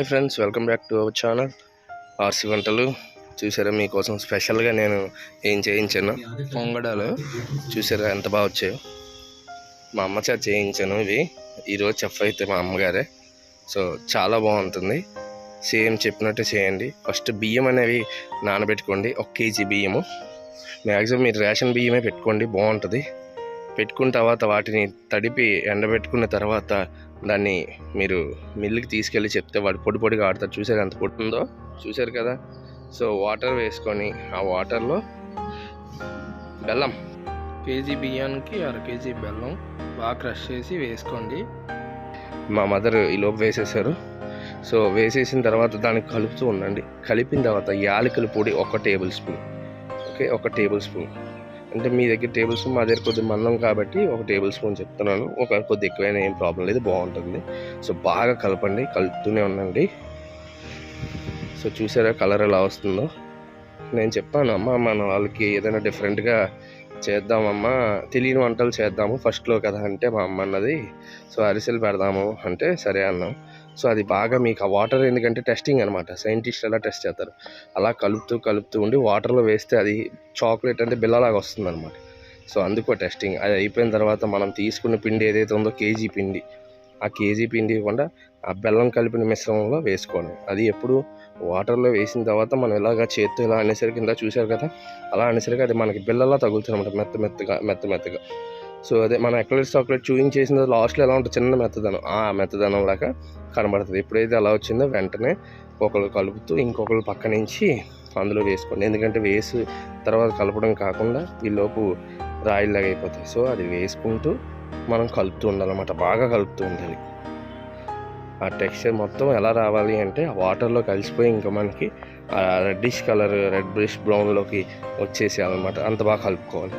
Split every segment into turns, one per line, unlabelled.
Hi friends welcome back to our channel. RC వంటలు. చూసారా మీకోసం స్పెషల్గా నేను ఏం చేయించాను? పొంగడాలు. చూసారా ఎంత బాగా వచ్చాయో. మా అమ్మ చేత చేయించాను ఇవి. ఈరోజు చెఫ్ అయితే మా అమ్మగారే. సో చాలా బాగుంటుంది. సేమ్ చెప్పినట్టు చేయండి. ఫస్ట్ బియ్యం అనేవి నానబెట్టుకోండి. ఒక కేజీ బియ్యము. మ్యాక్సిమం మీరు రేషన్ బియ్యమే పెట్టుకోండి. బాగుంటుంది. పెట్టుకున్న తర్వాత వాటిని తడిపి ఎండబెట్టుకున్న తర్వాత దాన్ని మీరు మిల్లుకి తీసుకెళ్ళి చెప్తే వాడు పొడి పొడిగా ఆడతారు చూసారు ఎంత పొడి ఉందో? చూసారు కదా? సో వాటర్ వేసుకొని ఆ వాటర్లో బెల్లం.
కేజీ బియ్యానికి అర కేజీ బెల్లం బాగా క్రష్ చేసి వేసుకోండి.
మా మదర్ ఈ లోపు వేసేసారు. సో వేసేసిన తర్వాత దానికి కలుపుతూ ఉండండి. కలిపిన తర్వాత యాలకుల పొడి ఒక టేబుల్ స్పూన్. ఓకే? ఒక టేబుల్ స్పూన్. అంటే మీ దగ్గర టేబుల్ స్పూన్ మా దగ్గర కొద్దిగా మందం కాబట్టి ఒక టేబుల్ స్పూన్ చెప్తున్నాను. ఒక కొద్ది ఎక్కువైనా ఏం ప్రాబ్లం లేదు బాగుంటుంది. సో బాగా కలపండి కలుపుతూనే ఉండండి. సో చూసారా కలర్ ఎలా వస్తుందో? నేను చెప్పాను అమ్మ మన వాళ్ళకి ఏదైనా డిఫరెంట్గా చేద్దామమ్మా తెలియని వంటలు చేద్దాము ఫస్ట్లో కదా అంటే మా అమ్మ అన్నది. సో అరిసెలు పెడదాము అంటే సరే అన్నాం. సో అది బాగా మీకు ఆ వాటర్ ఎందుకంటే టెస్టింగ్ అనమాట సైంటిస్ట్ ఎలా టెస్ట్ చేస్తారు? అలా కలుపుతూ కలుపుతూ ఉండి వాటర్లో వేస్తే అది చాక్లెట్ అంటే బిల్లలాగా వస్తుంది అనమాట సో అందుకో టెస్టింగ్ అది అయిపోయిన తర్వాత మనం తీసుకున్న పిండి ఏదైతే ఉందో కేజీ పిండి ఆ కేజీ పిండి కూడా ఆ బెల్లం కలిపిన మిశ్రమంలో వేసుకోండి. అది ఎప్పుడు వాటర్లో వేసిన తర్వాత మనం ఇలాగా చేత్తో ఇలా అనేసరికి ఇందా చూశారు కదా? అలా అనేసరికి అది మనకి బిల్లలా తగులుతుంది అనమాట మెత్త మెత్తగా మెత్త మెత్తగా. సో అదే మన ఎక్లెట్ చాక్లెట్ చూయించేసిన లాస్ట్లో ఎలా ఉంటుంది? చిన్న మెత్తదనం. ఆ మెత్తదనం లాగా కనబడుతుంది. ఎప్పుడైతే అలా వచ్చిందో వెంటనే ఒకరు కలుపుతూ ఇంకొకరు పక్క నుంచి అందులో వేసుకోండి. ఎందుకంటే వేసి తర్వాత కలపడం కాకుండా ఈలోపు రాయిలాగా అయిపోతాయి. సో అది వేసుకుంటూ మనం కలుపుతూ ఉండాలన్నమాట. బాగా కలుపుతూ ఉండాలి. ఆ టెక్స్చర్ మొత్తం ఎలా రావాలి అంటే వాటర్లో కలిసిపోయి ఇంకా మనకి రెడ్డిష్ కలర్ రెడ్ బ్రిష్ బ్రౌన్లోకి వచ్చేసేయాలన్నమాట. అంత బాగా కలుపుకోవాలి.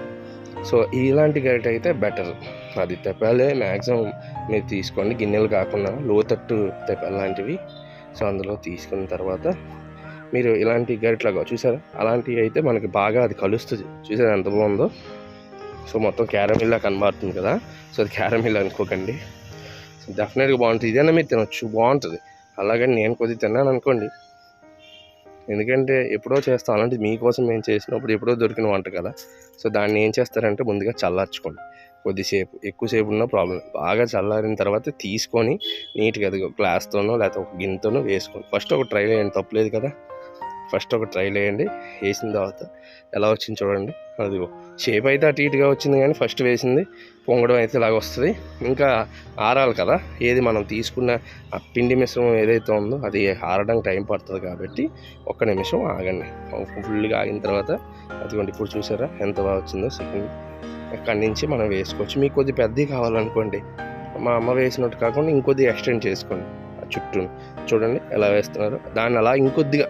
సో ఇలాంటి గరిట అయితే బెటర్. అది తెప్పాలే మ్యాక్సిమం మీరు తీసుకోండి. గిన్నెలు కాకుండా లోతట్టు తెప్పాలి లాంటివి. సో అందులో తీసుకున్న తర్వాత మీరు ఇలాంటి గరిట్లాగా చూసారా? అలాంటివి అయితే మనకి బాగా అది కలుస్తుంది. చూసారా ఎంత బాగుందో? సో మొత్తం క్యారమిల్లా కనబడుతుంది కదా? సో అది క్యారమిల్ అనుకోకండి. సో డెఫినెట్గా బాగుంటుంది. ఇదైనా మీరు తినొచ్చు. బాగుంటుంది. అలాగని నేను కొద్దిగా తిన్నాను అనుకోండి. ఎందుకంటే ఎప్పుడో చేస్తాం. అలాంటిది మీకోసం మేము చేసినప్పుడు ఎప్పుడో దొరికిన వంట కదా. సో దాన్ని ఏం చేస్తారంటే ముందుగా చల్లార్చుకోండి. కొద్దిసేపు ఎక్కువసేపు ఉన్న ప్రాబ్లం. బాగా చల్లారిన తర్వాత తీసుకొని నీట్గా అది గ్లాస్తోనో లేకపోతే ఒక గిన్నెతోనో వేసుకోండి. ఫస్ట్ ఒక ట్రై వేయండి తప్పలేదు కదా. ఫస్ట్ ఒక ట్రైల్ వేయండి వేసిన తర్వాత ఎలా వచ్చింది చూడండి. అదిగో షేప్ అయితే అటు ఇటుగా వచ్చింది కానీ ఫస్ట్ వేసింది. పొంగడం అయితే ఇలాగ వస్తుంది. ఇంకా ఆరాలి కదా. ఏది మనం తీసుకున్న ఆ పిండి మిశ్రమం ఏదైతే ఉందో అది ఆరడానికి టైం పడుతుంది కాబట్టి ఒక్క నిమిషం ఆగండి. ఫుల్గా ఆగిన తర్వాత అదిగోండి ఇప్పుడు చూసారా ఎంత బాగా వచ్చిందో సెకండ్ అక్కడి నుంచి మనం వేసుకోవచ్చు. మీకు కొద్ది పెద్దవి కావాలనుకోండి. మా అమ్మ వేసినట్టు కాకుండా ఇంకొద్ది ఎక్స్టెండ్ చేసుకోండి. ఆ చుట్టూ చూడండి ఎలా వేస్తున్నారు. దాన్ని అలా ఇంకొద్దిగా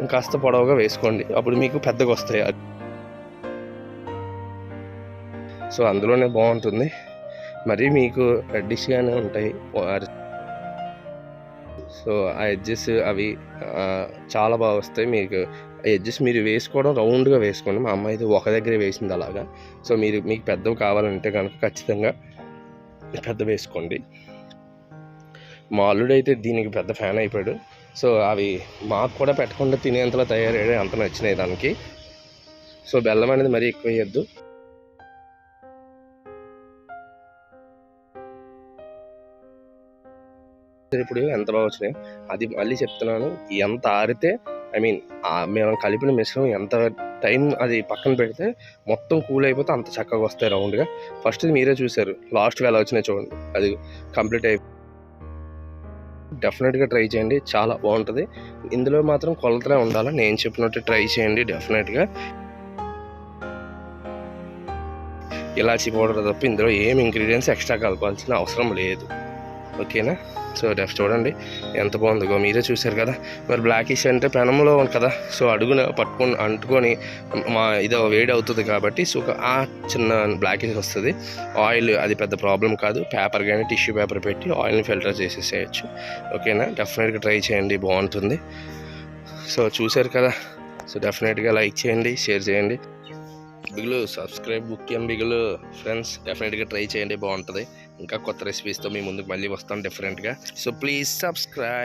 ఇంకాస్త పొడవుగా వేసుకోండి. అప్పుడు మీకు పెద్దగా వస్తాయి. సో అందులోనే బాగుంటుంది. మరి మీకు రెడ్డిష్గానే ఉంటాయి. సో ఆ ఎడ్జెస్ అవి చాలా బాగా వస్తాయి. మీకు ఆ ఎడ్జెస్ మీరు వేసుకోవడం రౌండ్గా వేసుకోండి. మా అమ్మాయి ఒక దగ్గరే వేసింది అలాగా. సో మీరు మీకు పెద్దవి కావాలంటే కనుక ఖచ్చితంగా పెద్ద వేసుకోండి. మా అల్లుడు అయితే దీనికి పెద్ద ఫ్యాన్ అయిపోయాడు. సో అవి మాకు కూడా పెట్టకుండా తినేంతలా తయారయ్యాడు. అంత నచ్చినాయి దానికి. సో బెల్లం అనేది మరీ ఎక్కువ వేయద్దు. ఇప్పుడు ఎంత బాగా వచ్చినాయి. అది మళ్ళీ చెప్తున్నాను ఎంత ఆరితే ఐ మీన్ మేము కలిపిన మిశ్రమం ఎంత టైం అది పక్కన పెడితే మొత్తం కూల్ అయిపోతే అంత చక్కగా వస్తాయి రౌండ్గా. ఫస్ట్ మీరే చూసారు లాస్ట్గా ఎలా వచ్చినాయి చూడండి. అది కంప్లీట్ అయి డెఫినెట్గా ట్రై చేయండి చాలా బాగుంటుంది. ఇందులో మాత్రం కొలతలే ఉండాలి నేను చెప్పినట్టు ట్రై చేయండి డెఫినెట్గా. ఇలాచీ పౌడర్ తప్ప ఇందులో ఏం ఇంగ్రీడియంట్స్ ఎక్స్ట్రా కలపాల్సిన అవసరం లేదు. ఓకేనా? సో డెఫ్ చూడండి. ఎంత బాగుందో? మీరే చూశారు కదా. మరి బ్లాకిష్ అంటే పెనంలో ఉంది కదా. సో అడుగున పట్టుకొని అంటుకొని మా ఇదో వేడి అవుతుంది కాబట్టి సో ఒక ఆ చిన్న బ్లాకిష్ వస్తుంది. ఆయిల్ అది పెద్ద ప్రాబ్లం కాదు. పేపర్ కానీ టిష్యూ పేపర్ పెట్టి ఆయిల్ని ఫిల్టర్ చేసేసేయచ్చు. ఓకేనా? డెఫినెట్గా ట్రై చేయండి. బాగుంటుంది. సో చూశారు కదా. సో డెఫినెట్గా లైక్ చేయండి షేర్ చేయండి. బిగులు సబ్స్క్రైబ్ ముఖ్యం బిగులు ఫ్రెండ్స్ డెఫినెట్గా ట్రై చేయండి. బాగుంటుంది. ఇంకా కొత్త రెసిపీస్తో మీ ముందుకు మళ్ళీ వస్తాం డిఫరెంట్గా సో ప్లీజ్ సబ్స్క్రైబ్